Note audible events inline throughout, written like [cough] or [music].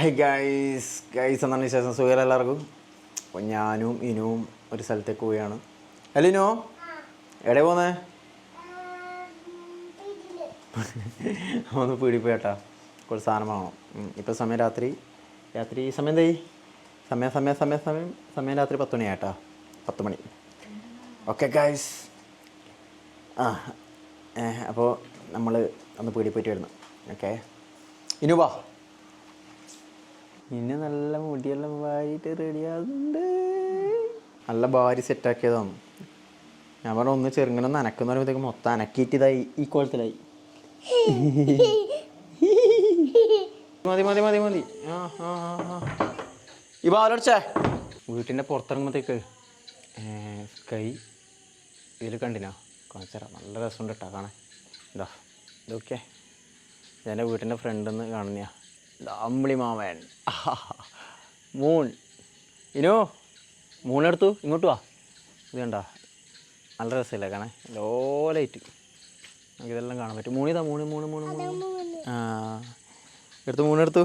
High guys guys എന്നാണ് വിശേഷം? സുഖം എല്ലാവർക്കും? അപ്പോൾ ഞാനും ഇനുവും ഒരു സ്ഥലത്തേക്ക് പോവുകയാണ്. അല്ല ഇനോ? എവിടെ പോന്നേ ഒന്ന് പീടിപ്പോയട്ടാ പോയേട്ടാ കുറച്ച് സാധനം വാങ്ങണം. ഇപ്പോൾ സമയം രാത്രി. രാത്രി സമയം എന്തായി? സമയം സമയം സമയം സമയം സമയം രാത്രി പത്ത് മണിയാട്ടാ പത്ത് മണി. ഓക്കെ ഗൈസ് ആ അപ്പോൾ നമ്മൾ ഒന്ന് പീടിപ്പോയിട്ട് വരുന്നു. ഓക്കെ ഇനു വാ ഇനി നല്ല മുടിയെല്ലാം വാരിയിട്ട് റെഡിയാകുന്നുണ്ട് നല്ല ഭാര്യ സെറ്റാക്കിയതാണ് ഞാൻ പറഞ്ഞ ഒന്ന് ചെറുങ്ങനെ നനക്കുന്ന പറയുമ്പോഴത്തേക്ക് മൊത്തം അനക്കിയിട്ട് ഇതായി ഈ കോളത്തിലായി മതി മതി മതി മതി. ആ ആ ആ ഈ ബാലടിച്ചേ വീട്ടിന്റെ പുറത്തിറങ്ങുമ്പോഴത്തേക്ക് കൈ ഇതിൽ കണ്ടിനാ? കാണിച്ചാ നല്ല രസമുണ്ട് കേട്ടോ കാണാൻ. ഇതാ ഇതൊക്കെ എന്റെ വീട്ടിന്റെ ഫ്രണ്ടിൽ നിന്ന് അമ്പിളി മാമൻ മൂൺ. ഇനോ മൂണെടുത്തു ഇങ്ങോട്ട് വാ. ഇത് കണ്ടാ നല്ല രസമില്ല കാണേ ലോ ലോലൈറ്റ് നമുക്ക് ഇതെല്ലാം കാണാൻ പറ്റും. മൂണിതാ മൂന്ന് മൂന്ന് മൂന്ന് മൂന്ന് ആ എടുത്തു മൂന്നെടുത്തു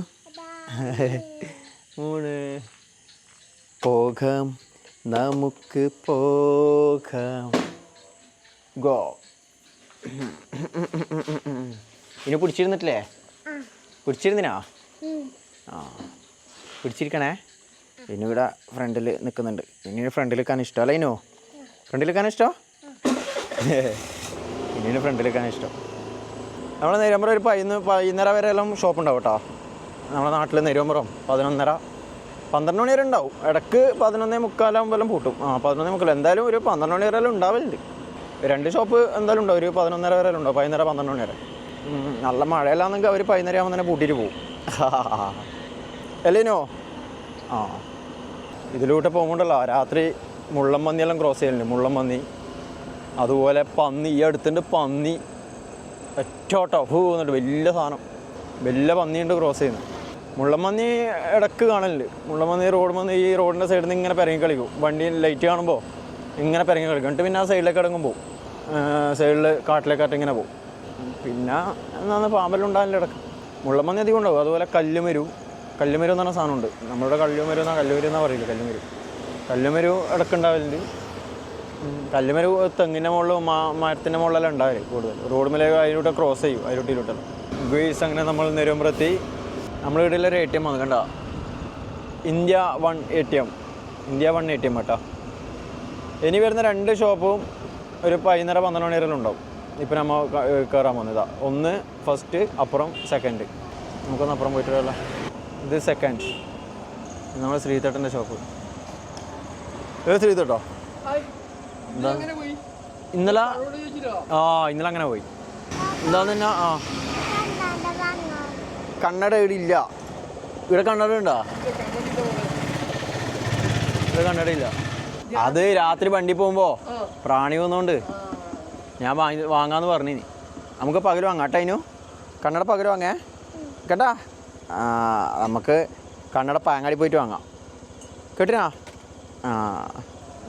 മൂന്ന് പോകാം നമുക്ക് പോകാം. ഗോ. ഇനി പിടിച്ചിരുന്നിട്ടില്ലേ പിടിച്ചിരുന്നിനാ ആ. പിടിച്ചിരിക്കണേ. പിന്നെ ഇവിടെ ഫ്രണ്ടിൽ നിൽക്കുന്നുണ്ട് പിന്നെ ഫ്രണ്ടിൽ നിൽക്കാൻ ഇഷ്ടമല്ല ഇനോ? ഫ്രണ്ടിൽ നിൽക്കാൻ ഇഷ്ടം? പിന്നീട് ഫ്രണ്ടിൽ നിൽക്കാൻ ഇഷ്ടം. നമ്മൾ നെരുമ്പറ ഒരു പതിനൊന്ന് പതിനൊന്നര വരെ എല്ലാം ഷോപ്പ് ഉണ്ടാവും കേട്ടോ. നമ്മുടെ നാട്ടിൽ നെരുമ്പറം പതിനൊന്നര പന്ത്രണ്ട് മണി വരെ ഉണ്ടാവും. ഇടയ്ക്ക് പതിനൊന്നേ മുക്കാലാകുമ്പോൾ എല്ലാം പൂട്ടും. ആ പതിനൊന്നേ മുക്കാൽ. എന്തായാലും ഒരു പന്ത്രണ്ട് മണി വരെ എല്ലാം ഉണ്ടാവലുണ്ട്. രണ്ട് ഷോപ്പ് എന്തായാലും ഉണ്ടാവും. ഒരു പതിനൊന്നര വരെ ഉണ്ടാവും. പതിനൊന്നര പന്ത്രണ്ട് മണി വരെ. നല്ല മഴയില്ലാന്നെങ്കിൽ അവർ പതിനൊന്നര ആകുമ്പോൾ തന്നെ പൂട്ടിയിട്ട് പോകും [laughs] അല്ലേനോ ആ. ഇതിലൂടെ പോകുമ്പോണ്ടല്ലോ രാത്രി മുള്ളം മന്നിയെല്ലാം ക്രോസ് ചെയ്യലുണ്ട് മുള്ളം മന്നി. അതുപോലെ പന്നി ഈ അടുത്തുണ്ട് പന്നി. ഒറ്റോട്ടോ ഹൂ എന്നിട്ട് വലിയ സാധനം. വലിയ പന്നിയുണ്ട് ക്രോസ് ചെയ്യുന്നത്. മുള്ളമ്പന്നി ഇടയ്ക്ക് കാണലുണ്ട് മുള്ളമ്പന്നി റോഡ് വന്ന് ഈ റോഡിന്റെ സൈഡിൽ നിന്ന് ഇങ്ങനെ പിറങ്ങി കളിക്കും. വണ്ടി ലൈറ്റ് കാണുമ്പോൾ ഇങ്ങനെ പിറങ്ങി കളിക്കും. എന്നിട്ട് പിന്നെ ആ സൈഡിലേക്ക് ഇടങ്ങുമ്പോൾ പോകും സൈഡിൽ കാട്ടിലേക്കാട്ട് ഇങ്ങനെ പോകും പിന്നെ എന്നാന്ന് പാമ്പെല്ലാം ഉണ്ടാകില്ല ഇടയ്ക്ക്? മുള്ളമ്പന്നി അധികം ഉണ്ടാവും. അതുപോലെ കല്ലുമരു കല്ലുമരു എന്ന് പറഞ്ഞ സാധനമുണ്ട്. നമ്മളുടെ കല്ലുമരു എന്നാ കല്ലുമരു എന്നാ പറയില്ല? കല്ലുമരു. കല്ലുമരു ഇടക്കുണ്ടാവലുണ്ട്. കല്ലുമരു തെങ്ങിന്റെ മുകളിലും മാ മരത്തിന്റെ മുകളിലെല്ലാം ഉണ്ടാവില്ല കൂടുതൽ. റോഡ് മേലെ അതിലൂടെ ക്രോസ് ചെയ്യും അതിലൂട്ടിലൂട്ടെല്ലാം ഗുയിസ് അങ്ങനെ നമ്മൾ നെരുമ്പറത്തി നമ്മുടെ ഇവിടെ ഒരു എ ടി എം വന്നു India one A T M India one A T M കേട്ടോ ഇനി വരുന്ന രണ്ട് ഷോപ്പും ഒരു പതിനൊന്നര പന്ത്രണ്ട് മണി വരെ ഉണ്ടാവും. ഇപ്പം നമ്മൾ കയറാൻ പോകുന്നതാണ് ഒന്ന് ഫസ്റ്റ് അപ്പുറം സെക്കൻഡ് നമുക്കൊന്ന് അപ്പുറം പോയിട്ട് വരാമല്ലോ ഇത് സെക്കൻഡ് നമ്മുടെ ശ്രീതട്ടന്റെ ഷോപ്പ് ഏത് ശ്രീതട്ടോ ഇന്നലെ ആ ഇന്നലെ അങ്ങനെ പോയി. എന്താന്ന് തന്നെ ആ. കണ്ണട ഇവിടെ ഇല്ല. ഇവിടെ കണ്ണട ഉണ്ടോ? ഇവിടെ കണ്ണട ഇല്ല. അത് രാത്രി വണ്ടി പോകുമ്പോ പ്രാണി വന്നോണ്ട് ഞാൻ വാങ്ങി വാങ്ങാന്ന് പറഞ്ഞു നമുക്ക് പകൽ വാങ്ങാം. കേട്ടോ അതിനു കണ്ണട പകൽ വാങ്ങേ. കേട്ടാ? നമുക്ക് കണ്ണട പാങ്ങാടി പോയിട്ട് വാങ്ങാം. കേട്ടിനാ? ആ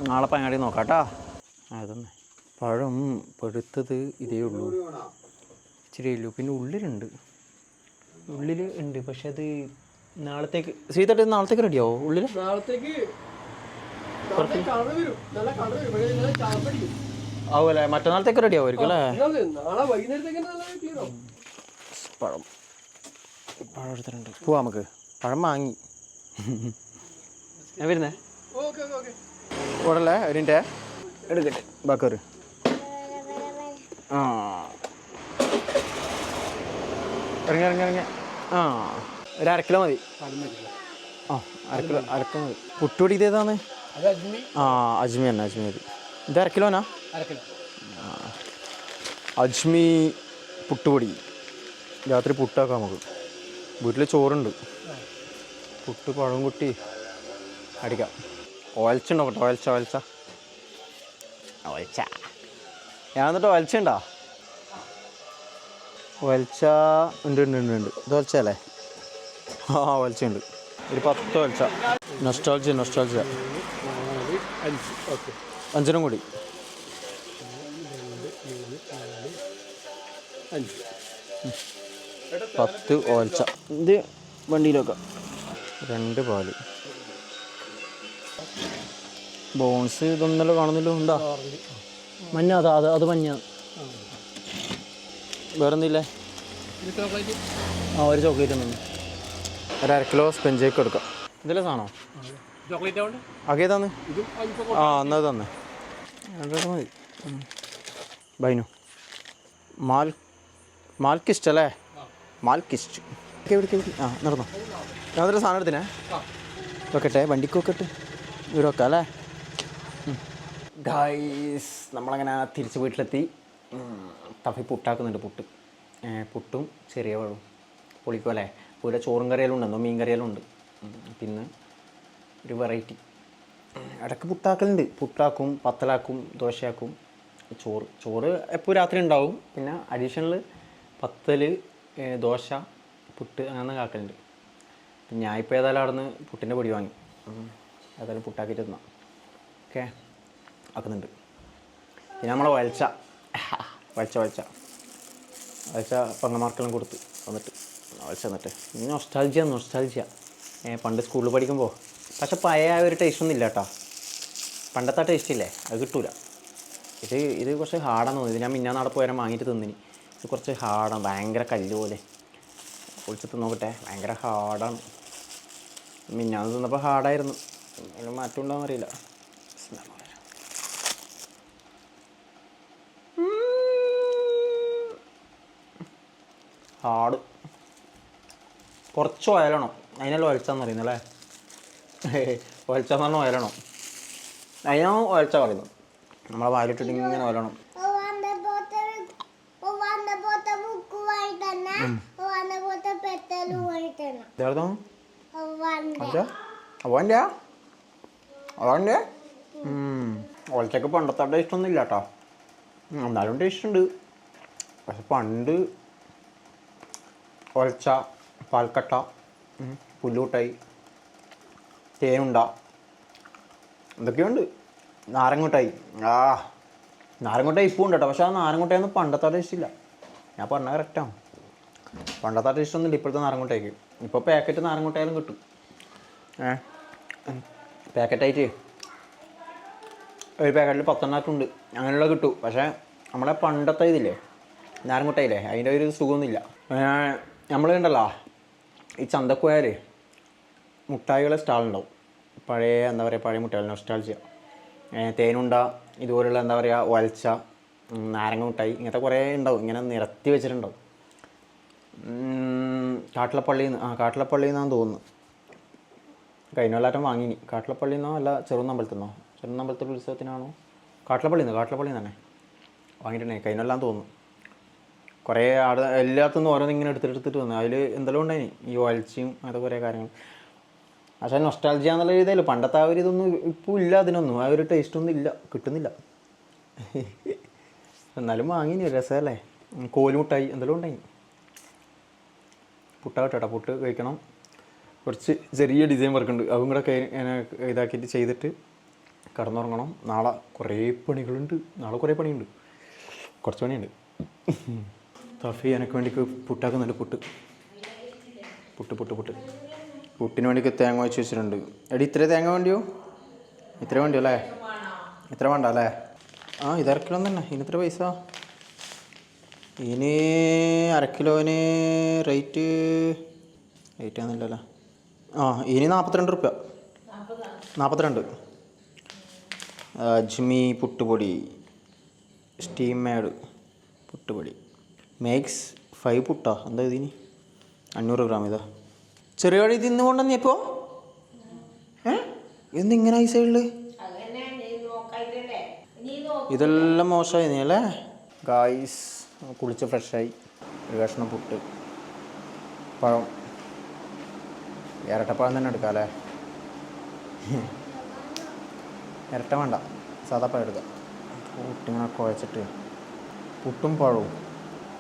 നാളെ പാങ്ങാടി നോക്കാട്ടോ. കേട്ടോ അതന്നെ പഴം പഴുത്തത് ഇതേ ഉള്ളൂ. ഇച്ചിരി ഉള്ളൂ പിന്നെ ഉള്ളിലുണ്ട്. ഉള്ളിൽ ഉണ്ട് പക്ഷെ അത് നാളത്തേക്ക് സീതട്ട് നാളത്തേക്ക് റെഡിയാവോ? ഉള്ളിൽ നാളത്തേക്ക് ആവുമല്ലേ മറ്റന്നാളത്തേക്ക് റെഡി ആവുമായിരിക്കും അല്ലേ പഴം. പഴം എടുത്തിട്ടുണ്ട് പോവാ നമുക്ക്. പഴം വാങ്ങി. ഞാൻ വരുന്നേ. Okay okay okay. ഓടല്ലേ ഒരു മിനിറ്റ് എടുക്കട്ടെ ബാക്കറ് ആ. ഇറങ്ങി ഇറങ്ങി ഇറങ്ങി. ആ. ഒരു അരക്കിലോ കിലോ മതി. ആ അരക്കിലോ കിലോ അര കിലോ മതി. പുട്ടുപൊടി ഇതേതാണ് ആ അജ്മി തന്നെ അജ്മി മതി. ഇത് അരക്കിലോനാ കിലോനാ? അരക്കിലോ അജ്മി പുട്ടുപൊടി രാത്രി പുട്ടാക്കാം നമുക്ക്. വീട്ടിൽ ചോറുണ്ട്. പുട്ട് പഴം കുട്ടി അടിക്കാം. ഓൽച്ചുണ്ടോ കേട്ടോ? ഒലച്ച ഒലച്ച ഓൽച്ച ഞാൻ എന്നിട്ട് ഒലച്ചുണ്ടോ ഒലച്ച ഉണ്ട് ഉണ്ട് ഉണ്ട് ഉണ്ട്. ഇത് ഒലച്ചല്ലേ ആ ഒലച്ചുണ്ട് ഒരു പത്ത് ഒലച്ച നൊസ്റ്റാൾജി നൊസ്റ്റാൾജി നാല് അഞ്ച് ഓക്കെ അഞ്ചിനും കൂടി. അഞ്ച്. പത്ത് ഓൽച്ച ഇത് വണ്ടിയിലൊക്കെ. രണ്ട് പാൽ. ബോൺസ് ഇതൊന്നല്ലോ കാണുന്നില്ലോ എന്താ മഞ്ഞ അതാ അത് അത് മഞ്ഞ. വേറെന്തില്ലേ? ആ ഒരു ചോക്ലേറ്റ് ഒന്നും ഒരു അര കിലോ സ്പെഞ്ച് കേക്ക് എടുക്കാം. ഇതിലെ ഉണ്ട് ആകെ തന്ന് ആ എന്നാൽ തന്നെ മതി. ബൈനു. മാൽ മാൽക്ക് അല്ലേ മാൽക്കിസ്റ്റ്. ആ നടന്നോ. അതൊരു സാധനം എടുത്തിനെ. വെക്കട്ടെ വണ്ടിക്ക് വെക്കട്ടെ. ഇവിടെ വെക്കാം അല്ലേ? ഗായ്സ് നമ്മളങ്ങനെ തിരിച്ച് വീട്ടിലെത്തി. തഫി പുട്ടാക്കുന്നുണ്ട് പുട്ട്. പുട്ടും ചെറിയ വെള്ളവും പൊളിക്കും അല്ലേ? ഇവിടെ ചോറും കറിയെല്ലാം ഉണ്ടെന്നോ മീൻ കറിയെല്ലാം ഉണ്ട്. പിന്നെ ഒരു വെറൈറ്റി ഇടയ്ക്ക് പുട്ടാക്കലുണ്ട്. പുട്ടാക്കും പത്തലാക്കും ദോശയാക്കും ചോറ്. ചോറ് എപ്പോൾ രാത്രി ഉണ്ടാവും. പിന്നെ അഡീഷണൽ പത്തൽ ദോശ പുട്ട് അങ്ങനെ കാക്കലുണ്ട്. അപ്പം ഞാൻ ഇപ്പോൾ ഏതായാലും അവിടെ നിന്ന് പുട്ടിന്റെ പൊടി വാങ്ങി. ഏതായാലും പുട്ടാക്കിയിട്ട് തിന്നാം. ഓക്കെ? ആക്കുന്നുണ്ട്. പിന്നെ നമ്മളെ വലച്ച വലച്ച വലച്ച വലച്ച പങ്കമാർക്കെല്ലാം കൊടുത്ത് വന്നിട്ട്. വലച്ച എന്നിട്ട് ഇനി നൊസ്റ്റാൾജിയ നൊസ്റ്റാൾജിയ പണ്ട് സ്കൂളിൽ പഠിക്കുമ്പോൾ പക്ഷെ പഴയ ഒരു ടേസ്റ്റ് ഒന്നും ഇല്ല കേട്ടോ. പണ്ടത്തെ ടേസ്റ്റ് ഇല്ലേ? അത് കിട്ടൂല. ഇത് ഇത് കുറച്ച് ഹാർഡാന്ന് തോന്നുന്നു. ഇത് ഞാൻ മിന്നാ നാളെ പോയാൽ വാങ്ങിയിട്ട് തിന്നിനി. ഇത് കുറച്ച് ഹാർഡാണ് ഭയങ്കര കല്ല് പോലെ. പൊളിച്ച് തിന്നോക്കട്ടെ ഭയങ്കര ഹാർഡാണ്. മിന്നാന്ന് തിന്നപ്പോൾ ഹാർഡായിരുന്നു. അതിന് മാറ്റം ഉണ്ടോയെന്ന് അറിയില്ല ഹാർഡ്. കുറച്ച് ഓയലണം അതിനല്ല ഒലച്ചാന്ന് പറയുന്നത് അല്ലേ? [laughs] ഒലച്ചാന്ന് ഓയലണം അതിനാണ് ഒലച്ച പറയുന്നത്. നമ്മളെ വായിലിട്ടിട്ട് ഇങ്ങനെ ഒലണം അവന്റെ അവന്റെ ഒലച്ചക്ക് പണ്ടത്തെ ടേസ്റ്റ് ഒന്നും ഇല്ല കേട്ടോ എന്നാലും ടേസ്റ്റ് ഉണ്ട്. പക്ഷെ പണ്ട് ഒലച്ച പാൽക്കട്ട പുല്ലൂട്ടായി തേനുണ്ട എന്തൊക്കെയുണ്ട് നാരങ്ങോട്ടായി. ആ നാരങ്ങോട്ടായി ഇപ്പോൾ ഉണ്ട് കേട്ടോ പക്ഷെ ആ നാരങ്ങോട്ടായൊന്നും പണ്ടത്തെ ടേസ്റ്റ് ഇല്ല ഞാൻ പറഞ്ഞ കറക്റ്റാണ് പണ്ടത്തെ ടേസ്റ്റ് ഒന്നും ഇല്ല ഇപ്പോഴത്തെ നാരങ്ങോട്ടേക്ക് ഇപ്പോൾ പാക്കറ്റ് നാരങ്ങോട്ടായാലും കിട്ടും. പാക്കറ്റായിട്ട് ഒരു പാക്കറ്റിൽ പത്തെണ്ണാക്കുണ്ട് അങ്ങനെയുള്ള കിട്ടും. പക്ഷേ നമ്മളെ പണ്ടത്തെ ഇതില്ലേ നാരങ്ങോട്ടയില്ലേ അതിന്റെ ഒരു സുഖമൊന്നുമില്ല. നമ്മൾ കണ്ടല്ലോ ഈ ചന്തക്കോയാൽ മുട്ടായികളെ സ്റ്റാൾ ഉണ്ടാവും. പഴയ എന്താ പറയുക പഴയ മുട്ടായി ചെയ്യാം തേനുണ്ട ഇതുപോലുള്ള എന്താ പറയുക ഒലച്ച നാരങ്ങ മുട്ടായി ഇങ്ങനത്തെ കുറേ ഉണ്ടാവും. ഇങ്ങനെ നിരത്തി വെച്ചിട്ടുണ്ടാവും. കാട്ടിലപ്പള്ളിയിൽ നിന്ന് ആ കാട്ടിലപ്പള്ളിയിൽ നിന്നാന്ന് തോന്നുന്നു കൊല്ലാറ്റം വാങ്ങിനി കാട്ടിലപ്പള്ളിയിൽ നിന്നോ അല്ല ചെറുന്നമ്പലത്തിൽ നിന്നോ ചെറുന്നമ്പലത്തിൽ ഉത്സവത്തിനാണോ? കാട്ടിലപ്പള്ളിയിൽ നിന്ന് കാട്ടിലപ്പള്ളിയിൽ തന്നെ വാങ്ങിയിട്ടുണ്ടേ കൊല്ലാൻ തോന്നുന്നു. കുറേ ആട് എല്ലാത്തും നിന്ന് ഓരോന്ന് ഇങ്ങനെ എടുത്തിട്ടെടുത്തിട്ട് വന്നു. അതിൽ എന്തെല്ലാം ഉണ്ടായിനി? ഈ ഒലച്ചിയും അങ്ങനത്തെ കുറേ കാര്യങ്ങൾ പക്ഷേ നൊസ്റ്റാൾജിയ എന്നുള്ള രീതിയിൽ പണ്ടത്തെ ആ ഒരു ഇതൊന്നും ഇപ്പോൾ ഇല്ല അതിനൊന്നും. ആ ഒരു ടേസ്റ്റൊന്നും ഇല്ല. കിട്ടുന്നില്ല. എന്നാലും വാങ്ങിനി രസമല്ലേ? കോലുമുട്ടായി എന്തെല്ലാം ഉണ്ടായി പുട്ട കേട്ടോ പുട്ട് കഴിക്കണം. കുറച്ച് ചെറിയ ഡിസൈൻ വർക്ക് ഉണ്ട്. അതും കൂടെ ഇതാക്കിയിട്ട് ചെയ്തിട്ട് കടന്നുറങ്ങണം. നാളെ കുറേ പണികളുണ്ട്. നാളെ കുറേ പണിയുണ്ട്. കുറച്ച് പണിയുണ്ട്. തഫി എനിക്ക് വേണ്ടി പുട്ടാക്കുന്നുണ്ട് പുട്ട്. പുട്ട് പുട്ട് പുട്ട്. പുട്ടിന് വേണ്ടി തേങ്ങ വെച്ച് വെച്ചിട്ടുണ്ട്. എടി ഇത്ര തേങ്ങ വേണ്ടിയോ? ഇത്ര വേണ്ടിയോ അല്ലേ? ഇത്ര വേണ്ട അല്ലേ? ആ ഇതിറക്കണം തന്നെ. ഇനി ഇത്ര പൈസ. ഇനി അരക്കിലോന് കിലോന് റേറ്റ് റേറ്റ് ആണെന്നില്ലല്ലോ ആ ഇനി നാൽപ്പത്തിരണ്ട് റുപ്യ. നാൽപ്പത്തിരണ്ട് അജ്മി പുട്ടുപൊടി സ്റ്റീം മേഡ് പുട്ടുപൊടി. മേക്സ് ഫൈവ് പുട്ടാ. എന്താ ഇതിന് അഞ്ഞൂറ് ഗ്രാം ഇതാ. ചെറിയ വഴി തിന്നു കൊണ്ടുവന്നി ഇപ്പോൾ ഏ? എന്തിങ്ങനെ ഈ സൈഡിൽ ഇതെല്ലാം മോശമായി നീ അല്ലേ? ഗായ്സ് കുളിച്ച് ഫ്രഷായി. ഒരു കഷ്ണം പുട്ട്. പഴം. ഇരട്ടപ്പഴം തന്നെ എടുക്കാം അല്ലേ? ഇരട്ട വേണ്ട. സാധാ പഴം എടുക്കാം. പുട്ടിങ്ങനെ കുഴച്ചിട്ട്. പുട്ടും പഴവും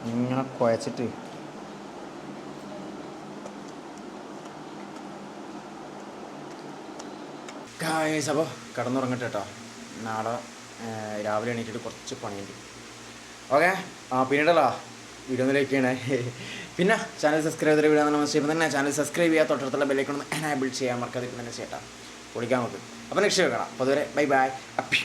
ഇങ്ങനെ കുഴച്ചിട്ട്. അപ്പോൾ കിടന്നുറങ്ങട്ടെ കേട്ടോ. നാളെ രാവിലെ എണീറ്റിട്ട് കുറച്ച് പണിയുണ്ട്. ഓക്കെ. ആ പിന്നീടല്ലോ. വീഡിയോ ഒന്ന് ലൈക്ക് ചെയ്യണേ പിന്നെ ചാനൽ സബ്സ്ക്രൈബ് ചെയ്ത വീഡിയോ നമ്മൾ ചെയ്യുമ്പോൾ തന്നെ ചാനൽ സബ്സ്ക്രൈബ് ചെയ്യാൻ തൊട്ടടുത്തുള്ള ബെല്ലേക്കൊന്ന് എനാബിൾ ചെയ്യാൻ മറക്കാതെ ഇപ്പം തന്നെ ചേട്ടാ. പൊളിക്കാൻ നോക്കും. അപ്പോൾ നെക്സ്റ്റ് കാണാം. അപ്പോൾ അതുവരെ ബൈ ബൈ അപ്പി.